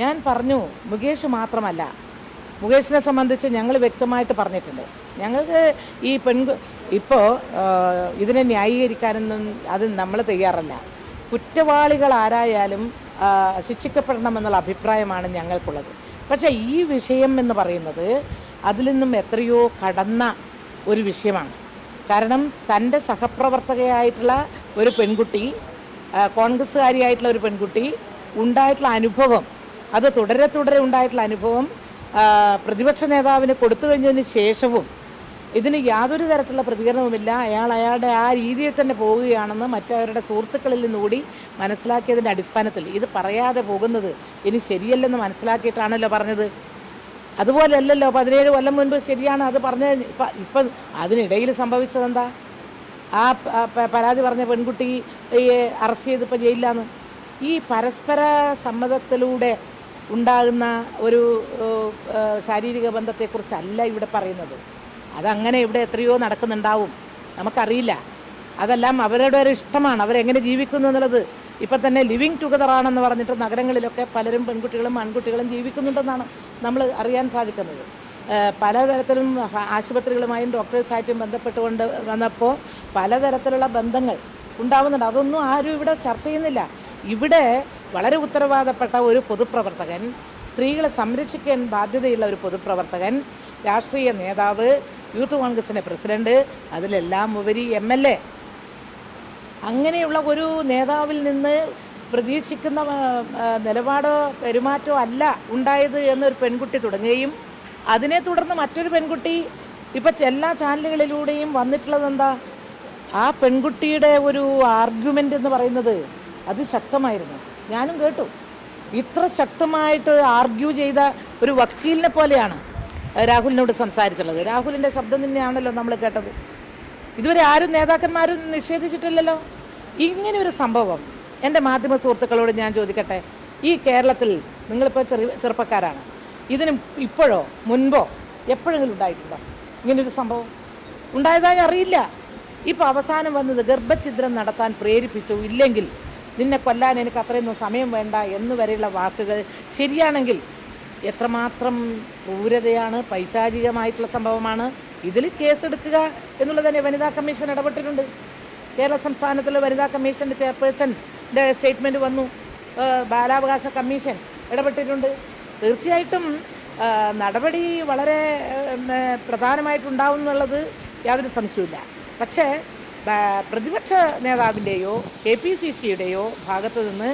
ഞാൻ പറഞ്ഞു മുകേഷ് മാത്രമല്ല. മുകേഷിനെ സംബന്ധിച്ച് ഞങ്ങൾ വ്യക്തമായിട്ട് പറഞ്ഞിട്ടുണ്ട്. ഞങ്ങൾക്ക് ഈ പെൺ ഇപ്പോൾ ഇതിനെ ന്യായീകരിക്കാനൊന്നും അത് നമ്മൾ തയ്യാറല്ല. കുറ്റവാളികൾ ആരായാലും ശിക്ഷിക്കപ്പെടണമെന്നുള്ള അഭിപ്രായമാണ് ഞങ്ങൾക്കുള്ളത്. പക്ഷേ ഈ വിഷയം എന്ന് പറയുന്നത് അതിൽ നിന്നും എത്രയോ കടന്ന ഒരു വിഷയമാണ്. കാരണം തന്റെ സഹപ്രവർത്തകയായിട്ടുള്ള ഒരു പെൺകുട്ടി കോൺഗ്രസ്സുകാരിയായിട്ടുള്ള ഒരു പെൺകുട്ടി ഉണ്ടായിട്ടുള്ള അനുഭവം അത് തുടരെ തുടരെ ഉണ്ടായിട്ടുള്ള അനുഭവം പ്രതിപക്ഷ നേതാവിന് കൊടുത്തു കഴിഞ്ഞതിന് ശേഷവും ഇതിന് യാതൊരു തരത്തിലുള്ള പ്രതികരണവുമില്ല. അയാൾ അയാളുടെ ആ രീതിയിൽ തന്നെ പോവുകയാണെന്ന് മറ്റവരുടെ സുഹൃത്തുക്കളിൽ നിന്നുകൂടി മനസ്സിലാക്കിയതിന്റെ അടിസ്ഥാനത്തിൽ. ഇത് പറയാതെ പോകുന്നത് ഇനി ശരിയല്ലെന്ന് മനസ്സിലാക്കിയിട്ടാണല്ലോ പറഞ്ഞത്. അതുപോലെയല്ലല്ലോ പതിനേഴ് കൊല്ലം മുൻപ് ശരിയാണ് അത് പറഞ്ഞ ഇപ്പം അതിനിടയിൽ സംഭവിച്ചതെന്താ? ആ പരാതി പറഞ്ഞ പെൺകുട്ടി ഈ അറസ്റ്റ് ചെയ്തിപ്പോൾ ജയിലിലാണ് ഈ പരസ്പര സമ്മതത്തിലൂടെ ഉണ്ടാകുന്ന ഒരു ശാരീരിക ബന്ധത്തെക്കുറിച്ചല്ല ഇവിടെ പറയുന്നത്. അതങ്ങനെ ഇവിടെ എത്രയോ നടക്കുന്നുണ്ടാവും. നമുക്കറിയില്ല. അതെല്ലാം അവരുടെ ഒരു ഇഷ്ടമാണ്. അവരെങ്ങനെ ജീവിക്കുന്നു എന്നുള്ളത്. ഇപ്പം തന്നെ ലിവിങ് ടുഗദർ ആണെന്ന് പറഞ്ഞിട്ട് നഗരങ്ങളിലൊക്കെ പലരും പെൺകുട്ടികളും ആൺകുട്ടികളും ജീവിക്കുന്നുണ്ടെന്നാണ് നമ്മൾ അറിയാൻ സാധിക്കുന്നത്. പലതരത്തിലും ആശുപത്രികളുമായും ഡോക്ടേഴ്സായിട്ടും ബന്ധപ്പെട്ടുകൊണ്ട് വന്നപ്പോൾ പലതരത്തിലുള്ള ബന്ധങ്ങൾ ഉണ്ടാവുന്നുണ്ട്. അതൊന്നും ആരും ഇവിടെ ചർച്ച ചെയ്യുന്നില്ല. ഇവിടെ വളരെ ഉത്തരവാദപ്പെട്ട ഒരു പൊതുപ്രവർത്തകൻ സ്ത്രീകളെ സംരക്ഷിക്കാൻ ബാധ്യതയുള്ള ഒരു പൊതുപ്രവർത്തകൻ രാഷ്ട്രീയ നേതാവ് യൂത്ത് കോൺഗ്രസിന്റെ പ്രസിഡന്റ് അതിലെല്ലാം ഉപരി എം എൽ എ. അങ്ങനെയുള്ള ഒരു നേതാവിൽ നിന്ന് പ്രതീക്ഷിക്കുന്ന നിലപാടോ പെരുമാറ്റമോ അല്ല ഉണ്ടായത് എന്നൊരു പെൺകുട്ടി തുടങ്ങുകയും അതിനെ തുടർന്ന് മറ്റൊരു പെൺകുട്ടി ഇപ്പം എല്ലാ ചാനലുകളിലൂടെയും വന്നിട്ടുള്ളത് എന്താ ആ പെൺകുട്ടിയുടെ ഒരു ആർഗ്യുമെന്റ് എന്ന് പറയുന്നത് അത് ശക്തമായിരുന്നു. ഞാനും കേട്ടു. ഇത്ര ശക്തമായിട്ട് ആർഗ്യൂ ചെയ്ത ഒരു വക്കീലിനെ പോലെയാണ് രാഹുലിനോട് സംസാരിച്ചുള്ളത്. രാഹുലിന്റെ ശബ്ദം തന്നെയാണല്ലോ നമ്മൾ കേട്ടത്. ഇതുവരെ ആരും നേതാക്കന്മാരും നിഷേധിച്ചിട്ടില്ലല്ലോ? ഇങ്ങനെ ഒരു സംഭവം എന്റെ മാധ്യമ സുഹൃത്തുക്കളോട് ഞാൻ ചോദിക്കട്ടെ. ഈ കേരളത്തിൽ നിങ്ങളിപ്പോൾ ചെറു ചെറുപ്പക്കാരാണ്. ഇതിന് ഇപ്പോഴോ മുൻപോ എപ്പോഴെങ്കിലും ഉണ്ടായിട്ടുണ്ടോ ഇങ്ങനൊരു സംഭവം? ഉണ്ടായതായി അറിയില്ല. ഇപ്പോൾ അവസാനം വന്നത് ഗർഭഛിദ്രം നടത്താൻ പ്രേരിപ്പിച്ചു. ഇല്ലെങ്കിൽ നിന്നെ കൊല്ലാൻ എനിക്ക് അത്രയൊന്നും സമയം വേണ്ട എന്ന് വരെയുള്ള വാക്കുകൾ ശരിയാണെങ്കിൽ എത്രമാത്രം ക്രൂരതയാണ് പൈശാചികമായിട്ടുള്ള സംഭവമാണ് ഇതിൽ കേസെടുക്കുക എന്നുള്ളത് തന്നെ വനിതാ കമ്മീഷൻ ഇടപെട്ടിട്ടുണ്ട്. കേരള സംസ്ഥാനത്തിലെ വനിതാ കമ്മീഷന്റെ ചെയർപേഴ്സന്റെ സ്റ്റേറ്റ്മെന്റ് വന്നു. ബാലാവകാശ കമ്മീഷൻ ഇടപെട്ടിട്ടുണ്ട്. തീർച്ചയായിട്ടും നടപടി വളരെ പ്രധാനമായിട്ടുണ്ടാവും എന്നുള്ളത് യാതൊരു സംശയവുമില്ല. പക്ഷേ പ്രതിപക്ഷ നേതാവിന്റെയോ കെ പി സി സിയുടെയോ ഭാഗത്തു നിന്ന്